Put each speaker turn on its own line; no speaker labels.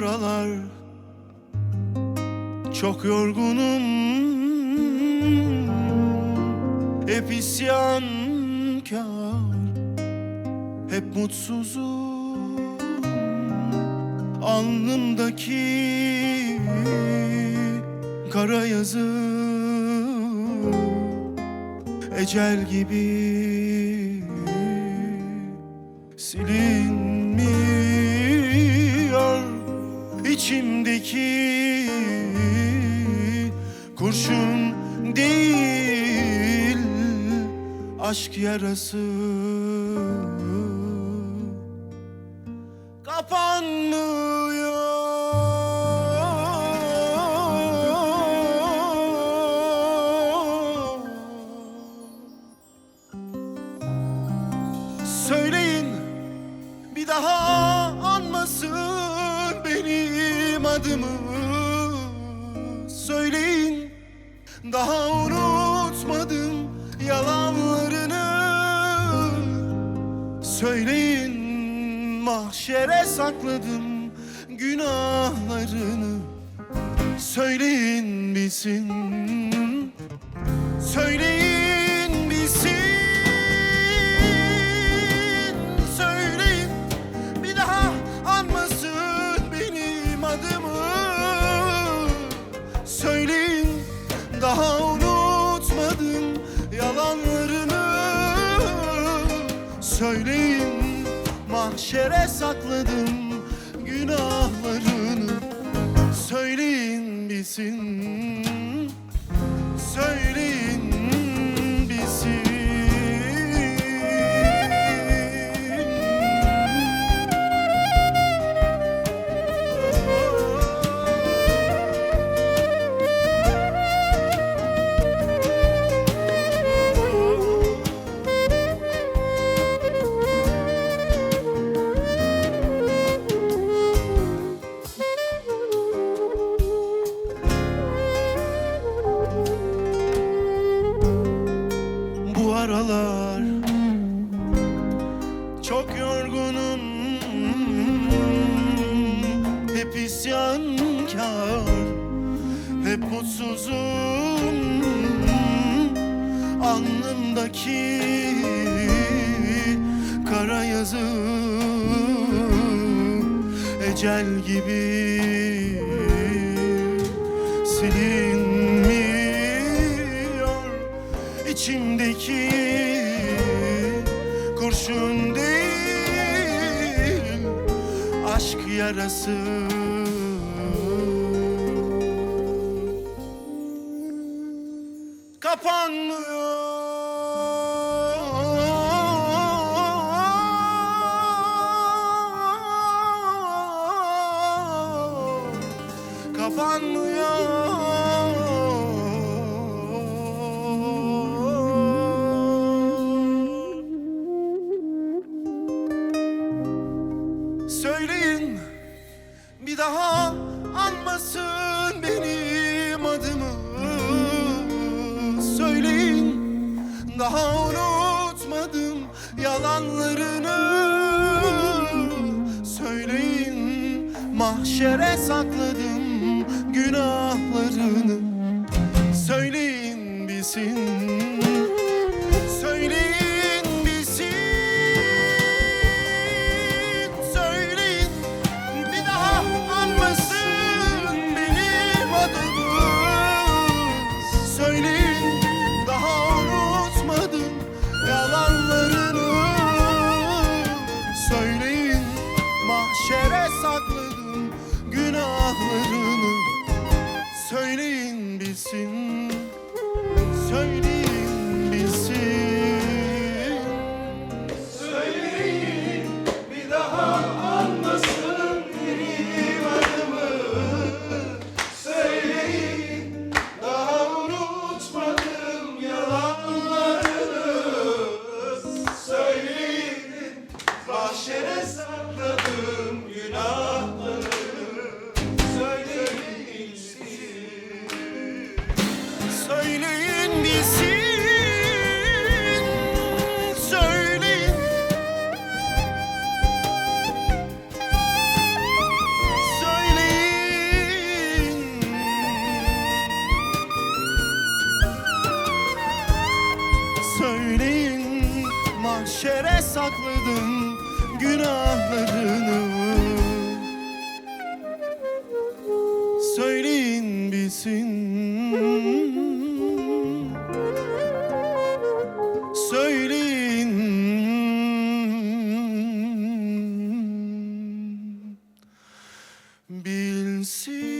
aralar. Çok yorgunum. Hep isyankar Hep mutsuzum. Alnımdaki kara yazı Ecel gibi silinmiyor içimdeki kurşun değil aşk yarası. Kapanmıyor. Söyleyin bir daha anmasın adımı Söyleyin. Daha unutmadım yalanlarını. Söyleyin mahşere sakladım günahlarını. Söyleyin bilsin. Söyleyin Söyleyin mahşere sakladım günahlarını. Söyleyin bilsin. Söyleyin Hep isyankar Hep mutsuzum Alnımdaki kara yazı Ecel gibi. Silinmiyor içimdeki kurşun değil aşk yarası kapanmıyor. Kapanmıyor. Söyleyin bir daha anmasın daha unutmadım yalanlarını. Söyleyin mahşere sakladım Söyleyin. Mahşere sakladım günahlarını. Söyleyin bilsin. Söyleyin. Bilsin.